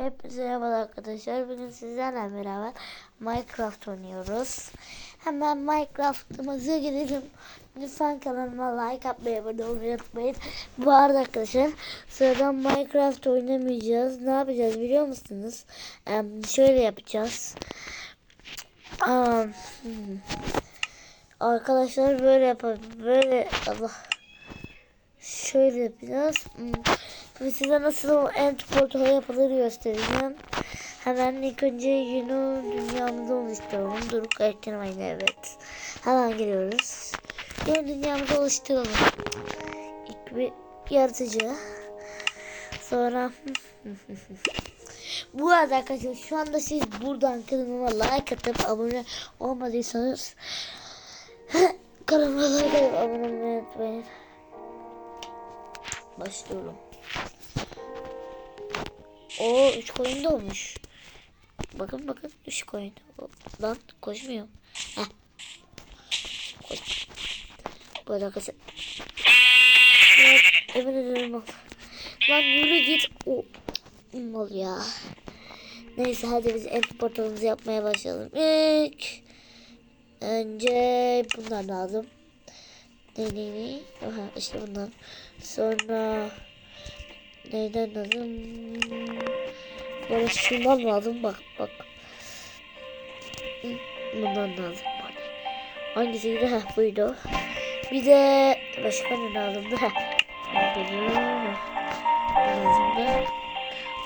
Hepinize merhaba arkadaşlar. Bugün sizlerle beraber Minecraft oynuyoruz. Hemen Minecraft'ımıza girelim. Lütfen kanalıma like atmayı, abone olmayı unutmayın. Bu arada arkadaşlar sıradan Minecraft oynamayacağız. Ne yapacağız biliyor musunuz? Em, şöyle yapacağız. Am, hmm. Arkadaşlar böyle yapalım. Böyle Allah. Şöyle yapacağız. Ve size nasıl end portalı yapılır göstereceğim. Hemen ilk önce yeni dünyamızı oluşturalım. Dur eklemeyin evet. Hemen giriyoruz. Yeni dünyamızı oluşturalım. İlk bir yaratıcı. Sonra bu arada arkadaşlar şu anda siz buradan kanalıma like atıp abone olmadıysanız kanalıma like atıp abone olmayı unutmayın. Başlıyorum. O 3 koyun da olmuş. Bakın bakın 3 koyun. Lan koşmuyor. Heh. Koş. Böyle arkadaşlar. Lan, Emin ederim bak. Lan yürü git. O. Ol ya. Neyse hadi biz end portalımızı yapmaya başlayalım. İlk. Önce bunlar lazım. Ne ne ne? Aha işte bunlar. Sonra neyden lazım? Bana şundan lazım bak bak. Bundan lazım bana. Hangisiydi? Heh buydu. Bir de başka ne lazımdı? Heh. Lazımdı.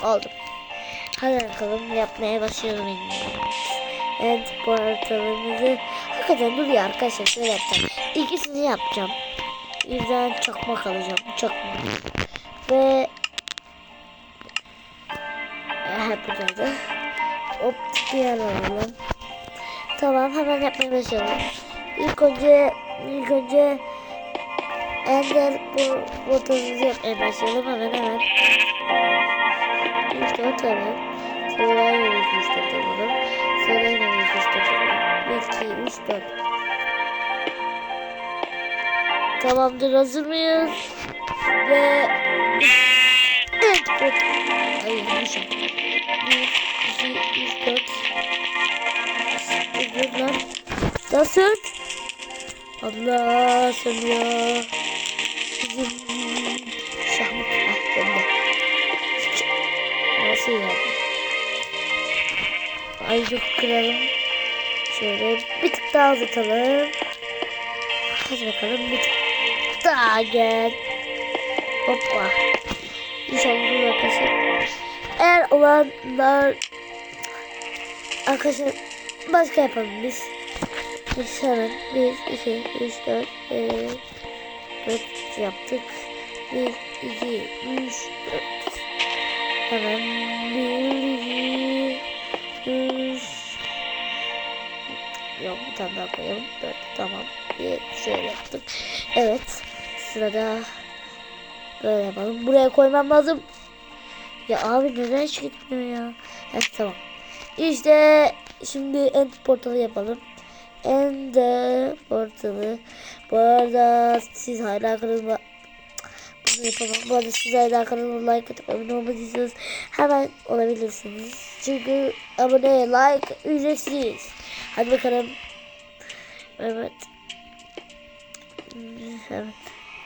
Aldım. Hadi bakalım yapmaya başlayalım. Evet portalımızı hakikaten dur ya arkadaşlar şöyle yapacağım. İkisini yapacağım. Birden çakmak alacağım. Çakmak. Ve hep buradaydı. Bir yer alalım. Tamam hemen yapmaya başlayalım. İlk önce ilk önce Ender portalımızı yapmaya başlayalım hemen hemen. İşte o tabi. Sonra yine bir işte yapalım. Sonra yine bir işte yapalım. 1, 2, 3, 4. Tamamdır hazır mıyız? Ve Evet, evet. Ay yanlışım. 1, 2, 3, 4. Özür lan. Nasıl? Allah sönüyor. Bizim şahmut. Ah döndü. Nasıl yani? Ay çok kıralım. Şöyle bir tık daha uzatalım. Hadi bakalım bir tık daha gel. Hoppa. İnşallah olur arkadaşlar. Eğer olanlar arkadaşlar başka yapalım biz. Biz hemen 1, 2, 3, 4, 5, 4 yaptık. 1, 2, 3, 4. Hemen 1, 2, 3. Yok bir tane daha koyalım. 4 tamam. Bir şöyle yaptık. Evet. Sırada böyle yapalım. Buraya koymam lazım. Ya abi neden hiç gitmiyor ya? Evet tamam. İşte şimdi end portalı yapalım. End portalı. Bu arada siz hala kanalıma bunu yapamam. Bu arada siz hala kanalıma like atıp abone olmadıysanız hemen olabilirsiniz. Çünkü abone like ücretsiz. Hadi bakalım. Evet. Evet.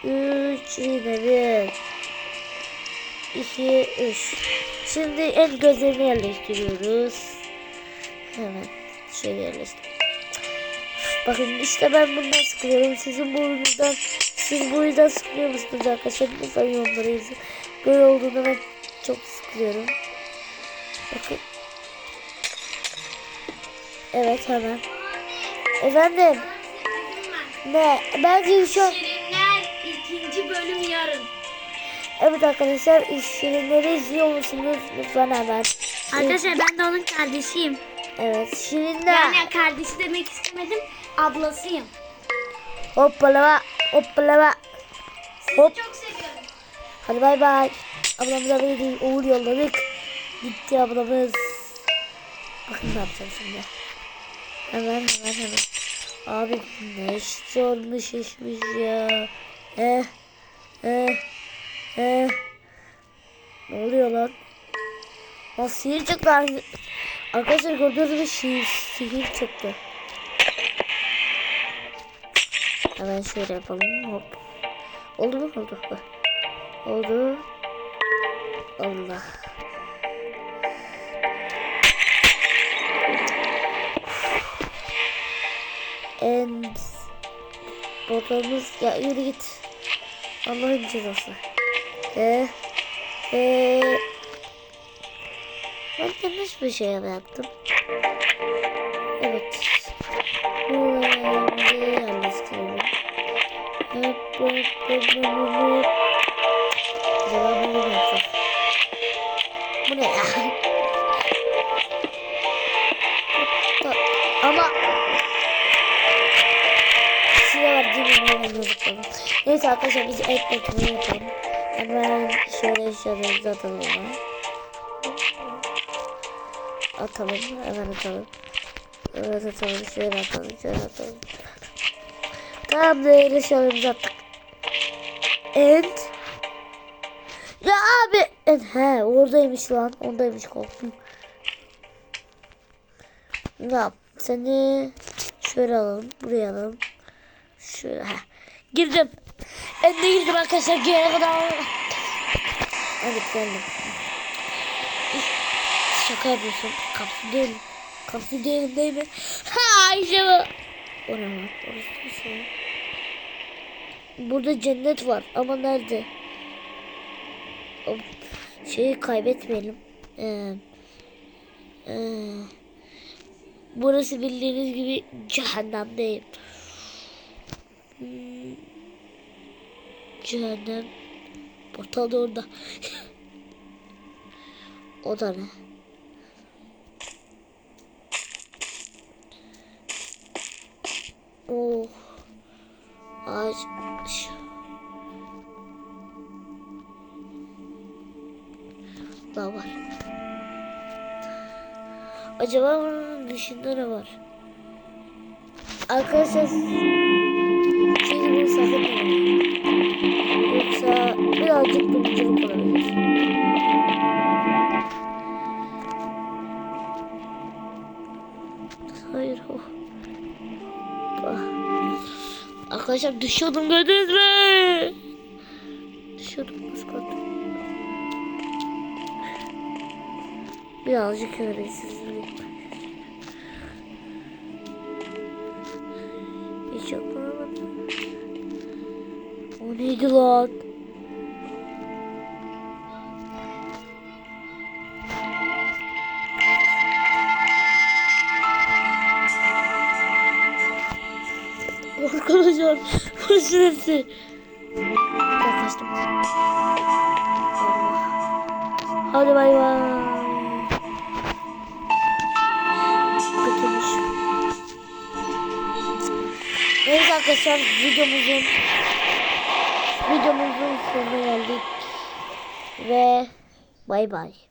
3 yine bir. 2 3. Şimdi el gözlerini yerleştiriyoruz. Hemen şöyle yerleştir. Bakın işte ben bundan sıkılıyorum. Sizin burnunuzdan siz bu yüzden sıkılıyor musunuz arkadaşlar? Lütfen yorumlara yazın. Böyle olduğunda ben çok sıkılıyorum. Bakın. Evet hemen. Efendim. Ne? Bence şu. Şirinler ikinci bölüm yarın. Evet arkadaşlar Şirinleri izliyor musunuz? Lütfen hemen. Arkadaşlar ben de onun kardeşiyim. Evet Şirinler. Yani kardeşi demek istemedim. Ablasıyım. Hoppalama. Hoppalama. Hop. Çok seviyorum. Hadi bay bay. Ablamıza bir uğur yolladık. Gitti ablamız. Bakın ne yapacağım şimdi. Hemen hemen hemen. Abi ne sormuş işmiş ya. Eh. Eh. Eh. Ne oluyor lan? Lan sihir çıktı. Arkadaşlar gördüğünüz gibi sihir, sihir çıktı. Hemen şöyle yapalım. Hop. Oldu mu? Oldu. Oldu. Allah. And Botamız ya yürü git. Allah'ın cezası. Ee, ee, ben yanlış bir şey yaptım. Evet. Hop hop hop hop hop. Acaba bunu mu yapsak? Bu ne ya? Ama cebimden yazık falan. Neyse arkadaşlar biz et bakımını yapalım. Hemen şöyle eşyalarımızı atalım. Atalım hemen atalım. Evet atalım şöyle atalım şöyle atalım. Tamamdır eşyalarımızı attık. And ya abi and, he oradaymış lan oradaymış korktum. Ya seni şöyle alalım buraya alalım. Şöyle heh. girdim. Ben de girdim arkadaşlar girene kadar. Evet geldim. Şaka yapıyorsun. Kapsı değil. Kapsı değilim değil mi? Ha işte bu. O ne lan? Orası bir şey. Burada cennet var ama nerede? Şeyi kaybetmeyelim. Ee, ee, burası bildiğiniz gibi cehennemdeyim. Hmm. Cehennem portal da orada. o da ne? Oh. Ağaç. Daha var. Acaba bunun dışında ne var? Arkadaşlar Bunu sakın denemeyin. Yoksa birazcık doluculuk olabilir. Hayır o. Hoppa. Arkadaşlar düşüyordum gördünüz mü? Düşüyordum az kaldı. Birazcık öyle neydi lan? Arkadaşlar burası hepsi. Yaklaştım. Hadi bay bay. Kötüymüş. Evet arkadaşlar videomuzun videomuzun sonuna geldik. Ve bay bay.